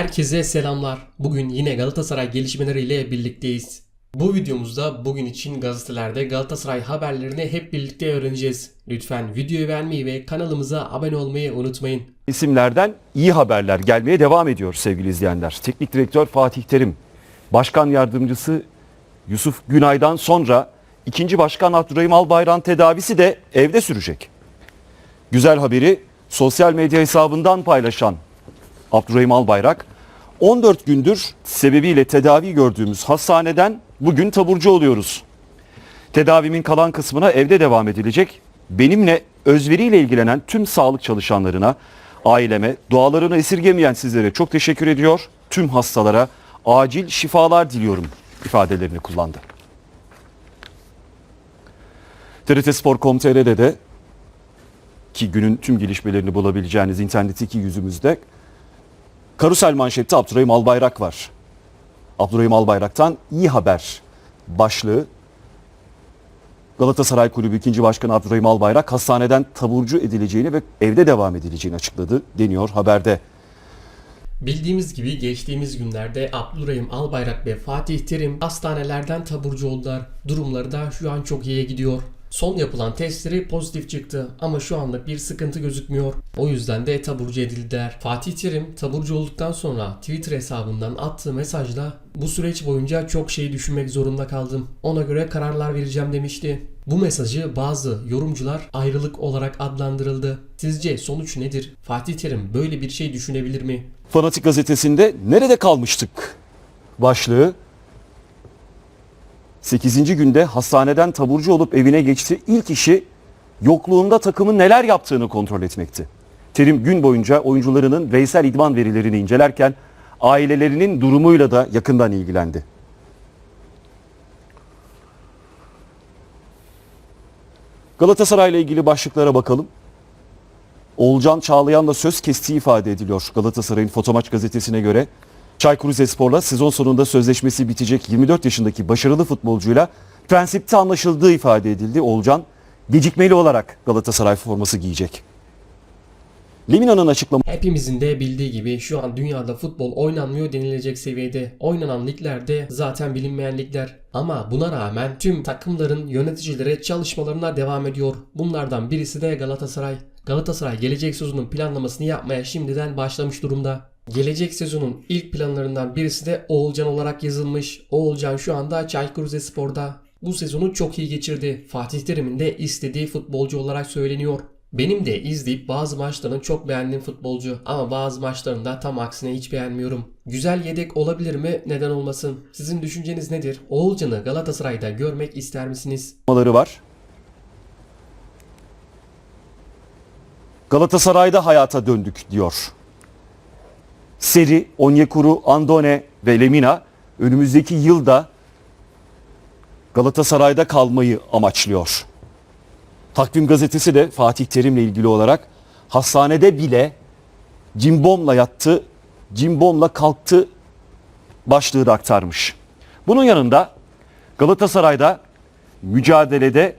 Herkese selamlar. Bugün yine Galatasaray gelişmeleriyle birlikteyiz. Bu videomuzda bugün için gazetelerde Galatasaray haberlerini hep birlikte öğreneceğiz. Lütfen videoyu beğenmeyi ve kanalımıza abone olmayı unutmayın. isimlerden iyi haberler gelmeye devam ediyor sevgili izleyenler. Teknik direktör Fatih Terim, başkan yardımcısı Yusuf Günay'dan sonra ikinci başkan Abdurrahim Albayrak'ın tedavisi de evde sürecek. Güzel haberi sosyal medya hesabından paylaşan Abdurrahim Albayrak 14 gündür sebebiyle tedavi gördüğümüz hastaneden bugün taburcu oluyoruz. Tedavimin kalan kısmına evde devam edilecek. Benimle özveriyle ilgilenen tüm sağlık çalışanlarına, aileme, dualarını esirgemeyen sizlere çok teşekkür ediyor. Tüm hastalara acil şifalar diliyorum ifadelerini kullandı. TRT Spor.com.tr'de de ki günün tüm gelişmelerini bulabileceğiniz internetteki yüzümüzde Karusel manşette Abdurrahim Albayrak var. Abdurrahim Albayrak'tan iyi haber başlığı Galatasaray Kulübü 2. Başkanı Abdurrahim Albayrak hastaneden taburcu edileceğini ve evde devam edileceğini açıkladı deniyor haberde. Bildiğimiz gibi geçtiğimiz günlerde Abdurrahim Albayrak ve Fatih Terim hastanelerden taburcu oldular. Durumları da şu an çok iyiye gidiyor. Son yapılan testleri pozitif çıktı ama şu anda bir sıkıntı gözükmüyor. O yüzden de taburcu edildiler. Fatih Terim taburcu olduktan sonra Twitter hesabından attığı mesajla bu süreç boyunca çok şey düşünmek zorunda kaldım. Ona göre kararlar vereceğim demişti. Bu mesajı bazı yorumcular ayrılık olarak adlandırıldı. Sizce sonuç nedir? Fatih Terim böyle bir şey düşünebilir mi? Fanatik gazetesinde nerede kalmıştık başlığı 8. günde hastaneden taburcu olup evine geçti. İlk işi yokluğunda takımın neler yaptığını kontrol etmekti. Terim gün boyunca oyuncularının bireysel idman verilerini incelerken ailelerinin durumuyla da yakından ilgilendi. Galatasaray ile ilgili başlıklara bakalım. Oğulcan Çağlayan'la söz kestiği ifade ediliyor Galatasaray'ın Fotomaç gazetesine göre. Çaykur Rizespor'la sezon sonunda sözleşmesi bitecek 24 yaşındaki başarılı futbolcuyla prensipte anlaşıldığı ifade edildi. Oğulcan gecikmeli olarak Galatasaray forması giyecek. Lemina'nın açıklaması Hepimizin de bildiği gibi şu an dünyada futbol oynanmıyor denilecek seviyede. Oynanan liglerde zaten bilinmeyen ligler. Ama buna rağmen tüm takımların yöneticileri çalışmalarına devam ediyor. Bunlardan birisi de Galatasaray. Galatasaray gelecek sezonun planlamasını yapmaya şimdiden başlamış durumda. Gelecek sezonun ilk planlarından birisi de Oğulcan olarak yazılmış. Oğulcan şu anda Çaykur Rizespor'da. Bu sezonu çok iyi geçirdi. Fatih Terim'in de istediği futbolcu olarak söyleniyor. Benim de izleyip bazı maçlarını çok beğendiğim futbolcu ama bazı maçlarında tam aksine hiç beğenmiyorum. Güzel yedek olabilir mi? Neden olmasın? Sizin düşünceniz nedir? Oğulcan'ı Galatasaray'da görmek ister misiniz? var. Galatasaray'da hayata döndük diyor. Seri, Onyekuru, Andone ve Lemina önümüzdeki yılda Galatasaray'da kalmayı amaçlıyor. Takvim gazetesi de Fatih Terim'le ilgili olarak hastanede bile cimbomla yattı, cimbomla kalktı başlığı da aktarmış. Bunun yanında Galatasaray'da mücadelede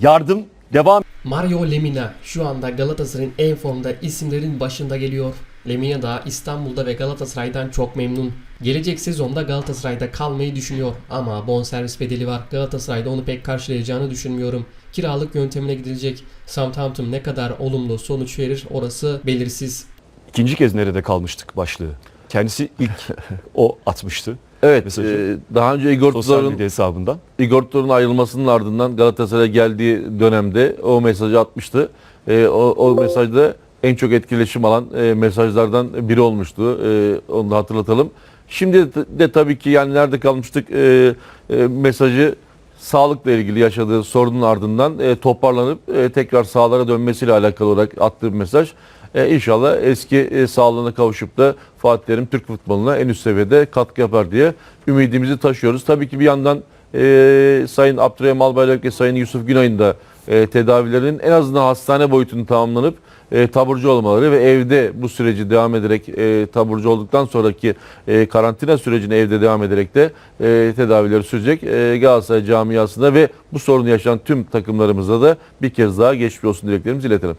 yardım devam Mario Lemina şu anda Galatasaray'ın en formda isimlerin başında geliyor. Lemina da İstanbul'da ve Galatasaray'dan çok memnun. Gelecek sezonda Galatasaray'da kalmayı düşünüyor ama bonservis bedeli var. Galatasaray'da onu pek karşılayacağını düşünmüyorum. Kiralık yöntemine gidilecek. Southampton ne kadar olumlu sonuç verir orası belirsiz. İkinci kez nerede kalmıştık başlığı. Kendisi ilk o atmıştı Evet, Mesajı. e, daha önce Igor sosyal Tudor'un hesabından. Igor Tudor'un ayrılmasının ardından Galatasaray'a geldiği dönemde o mesajı atmıştı. E, o, o mesajda en çok etkileşim alan e, mesajlardan biri olmuştu. E, onu da hatırlatalım. Şimdi de, de tabii ki yani nerede kalmıştık e, e, mesajı sağlıkla ilgili yaşadığı sorunun ardından e, toparlanıp e, tekrar sahalara dönmesiyle alakalı olarak attığı bir mesaj. E, inşallah eski e, sağlığına kavuşup da Fatih Terim Türk futboluna en üst seviyede katkı yapar diye ümidimizi taşıyoruz. Tabii ki bir yandan e, Sayın Abdurrahim Albayrak ve Sayın Yusuf Günay'ın da e, tedavilerinin en azından hastane boyutunu tamamlanıp e, taburcu olmaları ve evde bu süreci devam ederek e, taburcu olduktan sonraki e, karantina sürecini evde devam ederek de e, tedavileri sürecek. E, Galatasaray camiasında ve bu sorunu yaşayan tüm takımlarımıza da bir kez daha geçmiş olsun dileklerimizi iletelim.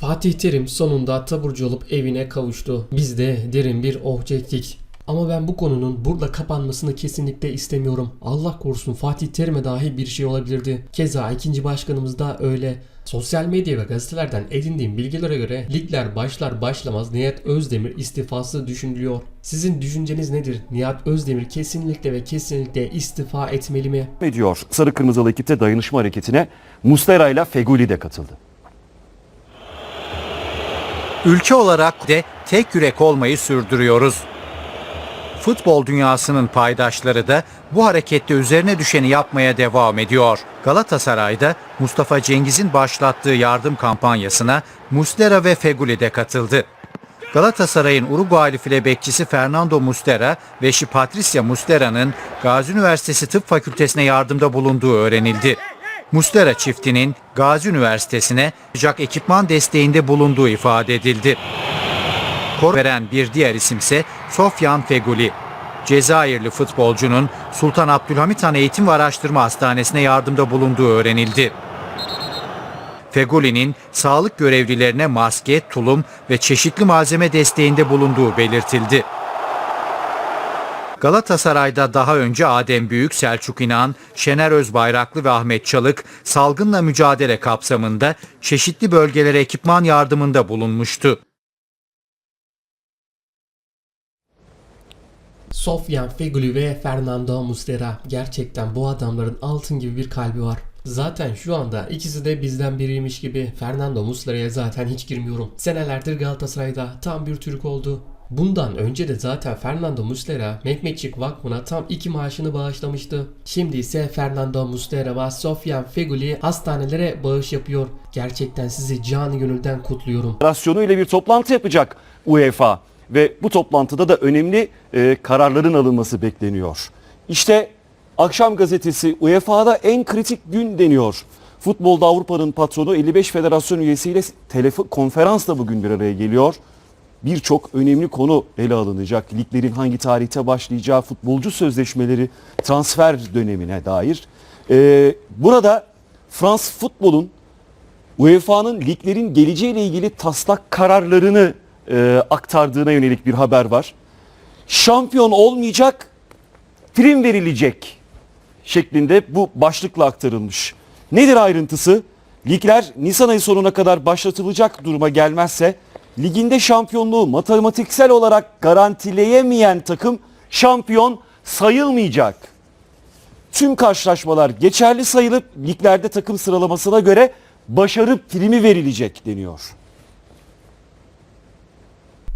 Fatih Terim sonunda taburcu olup evine kavuştu. Biz de derin bir oh çektik. Ama ben bu konunun burada kapanmasını kesinlikle istemiyorum. Allah korusun Fatih Terim'e dahi bir şey olabilirdi. Keza ikinci başkanımız da öyle. Sosyal medya ve gazetelerden edindiğim bilgilere göre ligler başlar başlamaz Nihat Özdemir istifası düşünülüyor. Sizin düşünceniz nedir? Nihat Özdemir kesinlikle ve kesinlikle istifa etmeli mi? ediyor. Sarı Kırmızılı ekipte dayanışma hareketine Muslera ile Feguli de katıldı. Ülke olarak de tek yürek olmayı sürdürüyoruz. Futbol dünyasının paydaşları da bu harekette üzerine düşeni yapmaya devam ediyor. Galatasaray'da Mustafa Cengiz'in başlattığı yardım kampanyasına Muslera ve Feguli de katıldı. Galatasaray'ın Uruguaylı file bekçisi Fernando Muslera ve eşi Patricia Muslera'nın Gazi Üniversitesi Tıp Fakültesine yardımda bulunduğu öğrenildi. Muslera çiftinin Gazi Üniversitesi'ne sıcak ekipman desteğinde bulunduğu ifade edildi. Kor veren bir diğer isimse Sofyan Feguli. Cezayirli futbolcunun Sultan Abdülhamit Han Eğitim ve Araştırma Hastanesi'ne yardımda bulunduğu öğrenildi. Feguli'nin sağlık görevlilerine maske, tulum ve çeşitli malzeme desteğinde bulunduğu belirtildi. Galatasaray'da daha önce Adem Büyük, Selçuk İnan, Şener Özbayraklı ve Ahmet Çalık salgınla mücadele kapsamında çeşitli bölgelere ekipman yardımında bulunmuştu. Sofyan Feguli ve Fernando Muslera. Gerçekten bu adamların altın gibi bir kalbi var. Zaten şu anda ikisi de bizden biriymiş gibi. Fernando Muslera'ya zaten hiç girmiyorum. Senelerdir Galatasaray'da tam bir Türk oldu. Bundan önce de zaten Fernando Muslera Mehmetçik Vakfı'na tam iki maaşını bağışlamıştı. Şimdi ise Fernando Muslera ve Sofyan Feguli hastanelere bağış yapıyor. Gerçekten sizi canı gönülden kutluyorum. Federasyonu ile bir toplantı yapacak UEFA ve bu toplantıda da önemli e, kararların alınması bekleniyor. İşte akşam gazetesi UEFA'da en kritik gün deniyor. Futbolda Avrupa'nın patronu 55 federasyon üyesiyle telefon konferansla bugün bir araya geliyor. Birçok önemli konu ele alınacak. Liglerin hangi tarihte başlayacağı, futbolcu sözleşmeleri, transfer dönemine dair. E, burada Frans futbolun UEFA'nın liglerin geleceğiyle ilgili taslak kararlarını e, aktardığına yönelik bir haber var. Şampiyon olmayacak, prim verilecek şeklinde bu başlıkla aktarılmış. Nedir ayrıntısı? Ligler Nisan ayı sonuna kadar başlatılacak duruma gelmezse liginde şampiyonluğu matematiksel olarak garantileyemeyen takım şampiyon sayılmayacak. Tüm karşılaşmalar geçerli sayılıp liglerde takım sıralamasına göre başarı primi verilecek deniyor.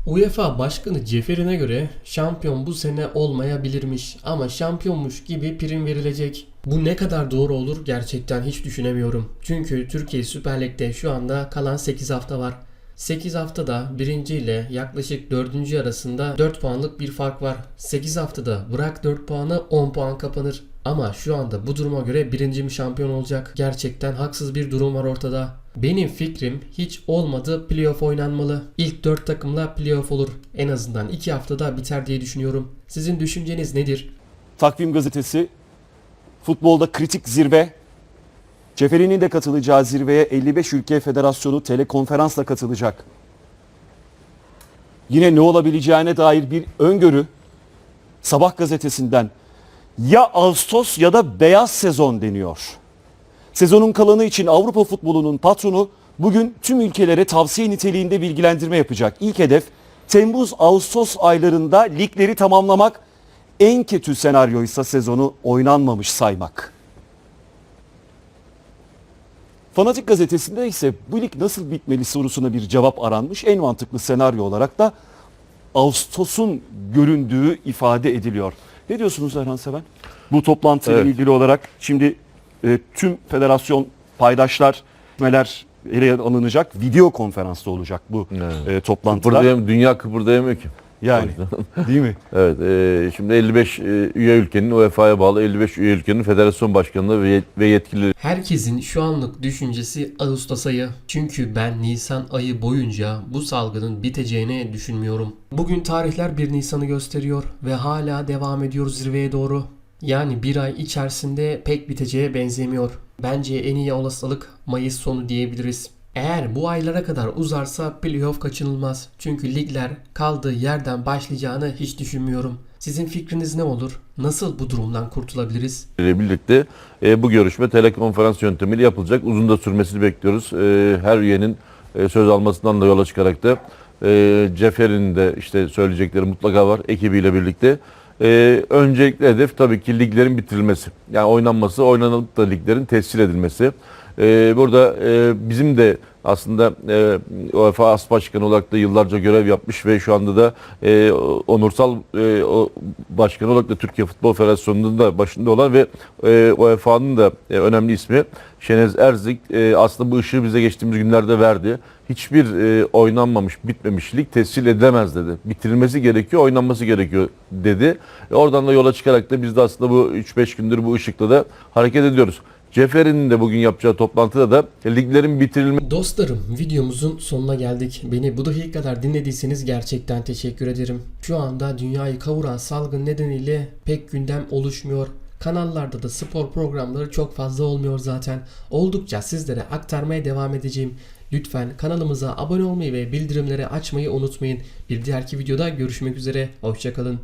UEFA Başkanı Cefer'ine göre şampiyon bu sene olmayabilirmiş ama şampiyonmuş gibi prim verilecek. Bu ne kadar doğru olur gerçekten hiç düşünemiyorum. Çünkü Türkiye Süper Lig'de şu anda kalan 8 hafta var. 8 haftada birinci ile yaklaşık 4. arasında 4 puanlık bir fark var. 8 haftada bırak 4 puanı 10 puan kapanır. Ama şu anda bu duruma göre birinci mi şampiyon olacak? Gerçekten haksız bir durum var ortada. Benim fikrim hiç olmadı playoff oynanmalı. İlk 4 takımla playoff olur. En azından 2 haftada biter diye düşünüyorum. Sizin düşünceniz nedir? Takvim gazetesi futbolda kritik zirve. Ceferi'nin de katılacağı zirveye 55 ülke federasyonu telekonferansla katılacak. Yine ne olabileceğine dair bir öngörü Sabah gazetesinden ya Ağustos ya da beyaz sezon deniyor. Sezonun kalanı için Avrupa futbolunun patronu bugün tüm ülkelere tavsiye niteliğinde bilgilendirme yapacak. İlk hedef Temmuz-Ağustos aylarında ligleri tamamlamak, en kötü senaryoysa sezonu oynanmamış saymak. Fanatik gazetesinde ise bu lig nasıl bitmeli sorusuna bir cevap aranmış. En mantıklı senaryo olarak da Ağustos'un göründüğü ifade ediliyor. Ne diyorsunuz Erhan Seven? Bu toplantıyla Evet. ilgili olarak şimdi e, tüm federasyon paydaşlar meler ele alınacak. Video konferansta olacak bu Evet. e, toplantılar. Kıpırdayam, dünya kıpırdayamıyor ki. Yani değil mi? Evet, e, şimdi 55 e, üye ülkenin UEFA'ya bağlı 55 üye ülkenin federasyon başkanları ve, yet- ve yetkilileri Herkesin şu anlık düşüncesi Ağustos ayı. Çünkü ben Nisan ayı boyunca bu salgının biteceğini düşünmüyorum. Bugün tarihler 1 Nisan'ı gösteriyor ve hala devam ediyor zirveye doğru. Yani bir ay içerisinde pek biteceğe benzemiyor. Bence en iyi olasılık Mayıs sonu diyebiliriz. Eğer bu aylara kadar uzarsa playoff kaçınılmaz. Çünkü ligler kaldığı yerden başlayacağını hiç düşünmüyorum. Sizin fikriniz ne olur? Nasıl bu durumdan kurtulabiliriz? birlikte e, bu görüşme telekonferans yöntemiyle yapılacak. Uzun da sürmesini bekliyoruz. E, her üyenin e, söz almasından da yola çıkarak da e, Cefer'in de işte söyleyecekleri mutlaka var ekibiyle birlikte. E, öncelikli hedef tabii ki liglerin bitirilmesi. Yani oynanması, oynanıp da liglerin tescil edilmesi. E, burada e, bizim de aslında e, UEFA As Başkanı olarak da yıllarca görev yapmış ve şu anda da e, onursal e, o başkanı olarak da Türkiye Futbol Federasyonu'nun da başında olan ve e, UEFA'nın da e, önemli ismi Şenez Erzik aslında bu ışığı bize geçtiğimiz günlerde verdi. Hiçbir oynanmamış, bitmemiş lig tescil edilemez dedi. Bitirilmesi gerekiyor, oynanması gerekiyor dedi. Oradan da yola çıkarak da biz de aslında bu 3-5 gündür bu ışıkla da hareket ediyoruz. Cefer'in de bugün yapacağı toplantıda da liglerin bitirilmesi Dostlarım videomuzun sonuna geldik. Beni bu dakika kadar dinlediyseniz gerçekten teşekkür ederim. Şu anda dünyayı kavuran salgın nedeniyle pek gündem oluşmuyor. Kanallarda da spor programları çok fazla olmuyor zaten. Oldukça sizlere aktarmaya devam edeceğim. Lütfen kanalımıza abone olmayı ve bildirimleri açmayı unutmayın. Bir diğerki videoda görüşmek üzere. Hoşçakalın.